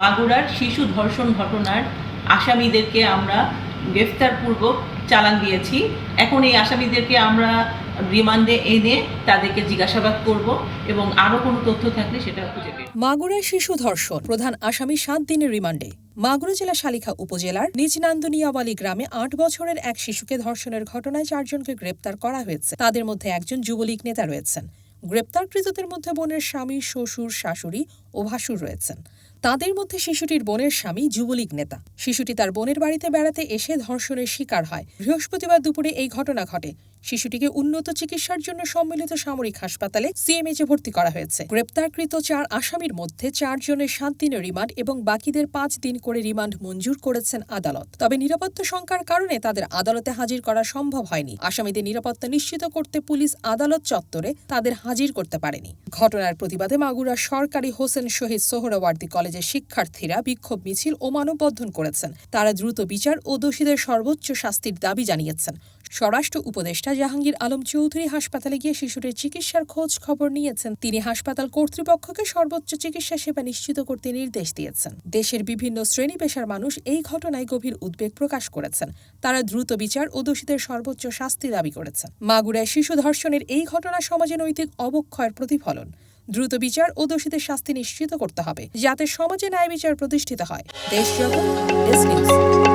মাগুরার শিশু ধর্ষণ ঘটনার আসামিদেরকে আমরা গ্রেফতারপূর্বক চালান দিয়েছি। এখন এই আসামিদেরকে আমরা রিমান্ডে এনে তাদেরকে জিজ্ঞাসাবাদ করব এবং আরও কোনো তথ্য থাকলে সেটা খুঁজে বের মাগুরায় শিশু ধর্ষণ, প্রধান আসামি সাত দিনের রিমান্ডে। মাগুরা জেলা শালিখা উপজেলার নিজনান্দনিয়াওয়ালি গ্রামে আট বছরের এক শিশুকে ধর্ষণের ঘটনায় চারজনকে গ্রেপ্তার করা হয়েছে। তাদের মধ্যে একজন যুবলীগ নেতা রয়েছেন। গ্রেপ্তারকৃতদের মধ্যে বোনের স্বামী, শ্বশুর, শাশুড়ি ও ভাসুর রয়েছেন। তাদের মধ্যে শিশুটির বোনের স্বামী যুবলীগ নেতা। শিশুটি তার বোনের বাড়িতে বেড়াতে এসে ধর্ষণের শিকার হয়। বৃহস্পতিবার দুপুরে এই ঘটনা ঘটে। শিশুটিকে উন্নত চিকিৎসার জন্য সম্মিলিত সামরিক হাসপাতালে সিএমএইচে ভর্তি করা হয়েছে। গ্রেপ্তারকৃত চার আসামির মধ্যে চারজনের সাত দিনের রিমান্ড এবং বাকিদের পাঁচ দিন করে রিমান্ড মঞ্জুর করেছেন আদালত। তবে নিরাপত্তা শঙ্কার কারণে তাদের আদালতে হাজির করা সম্ভব হয়নি। আসামিদের নিরাপত্তা নিশ্চিত করতে পুলিশ আদালত চত্বরে তাদের হাজির করতে পারেনি। ঘটনার প্রতিবাদে মাগুরা সরকারি হোসেন শহীদ সোহরাওয়ার্দী কলেজের শিক্ষার্থীরা বিক্ষোভ মিছিল ও মানববন্ধন করেছেন। তারা দ্রুত বিচার ও দোষীদের সর্বোচ্চ শাস্তির দাবি জানিয়েছেন। স্বরাষ্ট্র উপদেষ্টা জাহাঙ্গীর আলম চৌধুরী হাসপাতালে গিয়ে শিশুটির চিকিৎসার খোঁজ খবর নিয়েছেন। তিনি হাসপাতাল কর্তৃপক্ষকে সর্বোচ্চ চিকিৎসা সেবা নিশ্চিত করতে নির্দেশ দিয়েছেন। দেশের বিভিন্ন শ্রেণি পেশার মানুষ এই ঘটনায় গভীর উদ্বেগ প্রকাশ করেছেন। তারা দ্রুত বিচার ও দোষীদের সর্বোচ্চ শাস্তি দাবি করেছেন। মাগুরায় শিশু ধর্ষণের এই ঘটনা সমাজে নৈতিক অবক্ষয়ের প্রতিফলন। দ্রুত বিচার ও দোষীদের শাস্তি নিশ্চিত করতে হবে, যাতে সমাজে ন্যায় বিচার প্রতিষ্ঠিত হয়। দেশ জগৎ